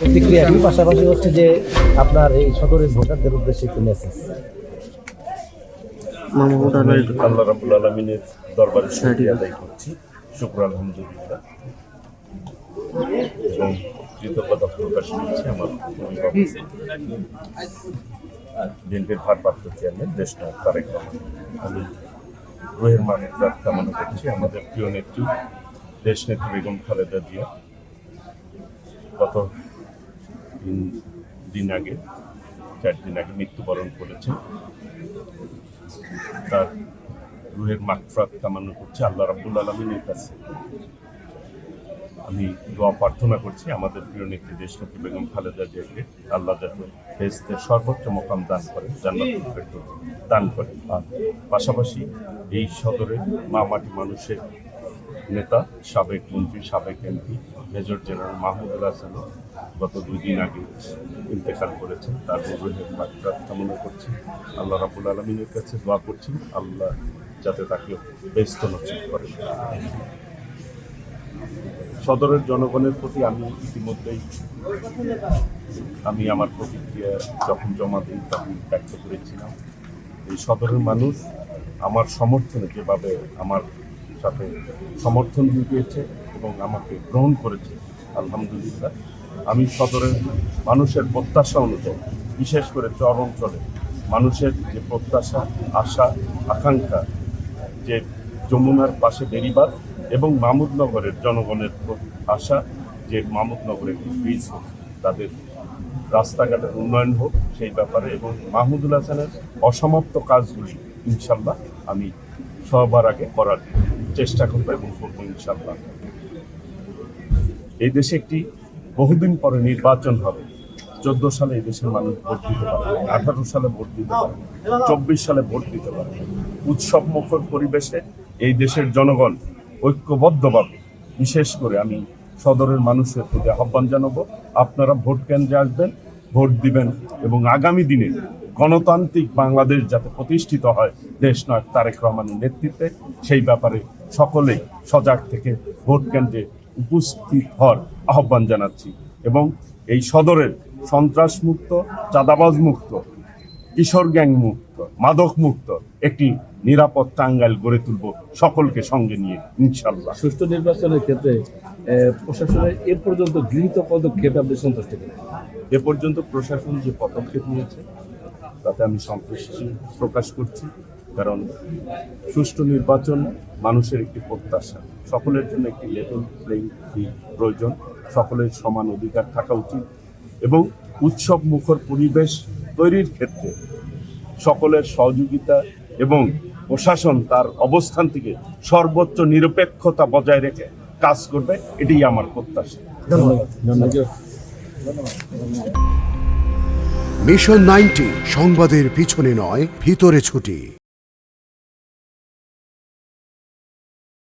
প্রতিক্রিয়া কি পাশাপাশি হচ্ছে যে আপনার এই সদরের ভোটারদের উদ্দেশ্যে একটু মেসেজ আল্লাহ রাবুল আলমিনের দরবারে শুক্রিয়া আদায় করছি। শুক্র আলহামদুলিল্লাহ। এবং কৃতজ্ঞতা প্রকাশ করছি আমার বিএনপির ভারপ্রাপ্ত চেয়ারম্যান দেশ নায়ক তারেক রহমান। আমি রোহের মানের রাত কামনা করছি। আমাদের প্রিয় নেত্রী দেশ নেত্রী বেগম খালেদা জিয়া। গত তিন দিন আগে, চার দিন আগে মৃত্যুবরণ করেছেন। তার রুহের মাকফরাত কামানো করছে, আল্লাহ রাব্বুল আলমিনের কাছে। আমি দোয়া প্রার্থনা করছি আমাদের প্রিয় নেত্রী দেশনেত্রী বেগম খালেদা জিয়াকে। আল্লাহ যাতে সর্বোচ্চ মোকাম দান করে ফেরদৌস দান করে আর পাশাপাশি এই সদরের মা মাটি মানুষের নেতা, সাবেক মন্ত্রী, সাবেক MP, major general Mahmudul Hasan গত দুই দিন আগে ইন্তেকাল করেছেন। তার রুহের কামনা করছি। আল্লাহ রাবুল আলমিনের কাছে দোয়া করছি। আল্লাহ যাতে তাকে ব্যস্ত নচিত করে। সদরের জনগণের প্রতি আমি ইতিমধ্যেই, আমি আমার প্রতিক্রিয়া যখন জমা দিই, তখন ব্যক্ত করেছিলাম। এই সদরের মানুষ আমার সমর্থনে যেভাবে আমার সাথে সমর্থন জুগিয়েছে এবং আমাকে গ্রহণ করেছে, আলহামদুলিল্লাহ। আমি সদরের মানুষের প্রত্যাশা অনুযায়ী, বিশেষ করে চর অঞ্চলে, মানুষের যে প্রত্যাশা, আশা, আকাঙ্ক্ষা, যে যমুনার পাশে বেরিবাদ এবং মামুদনগরের জনগণের আশা, যে মামুদনগরে একটি ব্রিজ হোক, তাদের রাস্তাঘাটের উন্নয়ন হোক, সেই ব্যাপারে এবং মাহমুদুল হাসানের অসমাপ্ত কাজগুলি, ইনশাল্লাহ, আমি সবার আগে করার চেষ্টা করব এবং করব ইনশাল্লাহ এই দেশে একটি বহুদিন পরে নির্বাচন হবে। চোদ্দ সালে এই দেশের মানুষ ভোট দিতে পারবে, আঠারো সালে ভোট দিতে পারবে, চব্বিশ সালে ভোট দিতে পারবে। উৎসব মুখর পরিবেশে এই দেশের জনগণ ঐক্যবদ্ধভাবে, বিশেষ করে আমি সদরের মানুষের প্রতি আহ্বান জানাব, আপনারা ভোট কেন্দ্রে আসবেন, ভোট দিবেন এবং আগামী দিনে গণতান্ত্রিক বাংলাদেশ যাতে প্রতিষ্ঠিত হয়, দেশ নয়, তারেক রহমানের নেতৃত্বে সেই ব্যাপারে সকলেই সজাগ থেকে ভোট কেন্দ্রে উপস্থিত হওয়ার আহ্বান জানাচ্ছি এবং এই সদরের সন্ত্রাস মুক্ত চাঁদাবাজ মুক্ত কিশোর গ্যাং মুক্ত মাদক মুক্ত একটি নিরাপদ টাঙ্গাইল গড়ে তুলব সকলকে সঙ্গে নিয়ে ইনশাল্লাহ সুষ্ঠু নির্বাচনের ক্ষেত্রে প্রশাসনের এ পর্যন্ত গৃহীত পদক্ষেপ আপনি সন্তুষ্ট এ পর্যন্ত প্রশাসন যে পদক্ষেপ নিয়েছে তাতে আমি সন্তুষ্টি প্রকাশ করছি। কারণ সুষ্ঠু নির্বাচন মানুষের একটি প্রত্যাশা। সকলের জন্য একটি লেভেল প্লেইং ফিল্ড প্রয়োজন। সকলের সমান অধিকার থাকা উচিত এবং উৎসব মুখর পরিবেশ তৈরির ক্ষেত্রে সকলের সহযোগিতা এবং প্রশাসন তার অবস্থান থেকে সর্বোচ্চ নিরপেক্ষতা বজায় রেখে কাজ করবে এটাই আমার প্রত্যাশা। মিশন নাইনটি সংবাদের পিছনে নয় ভিতরে ছুটি।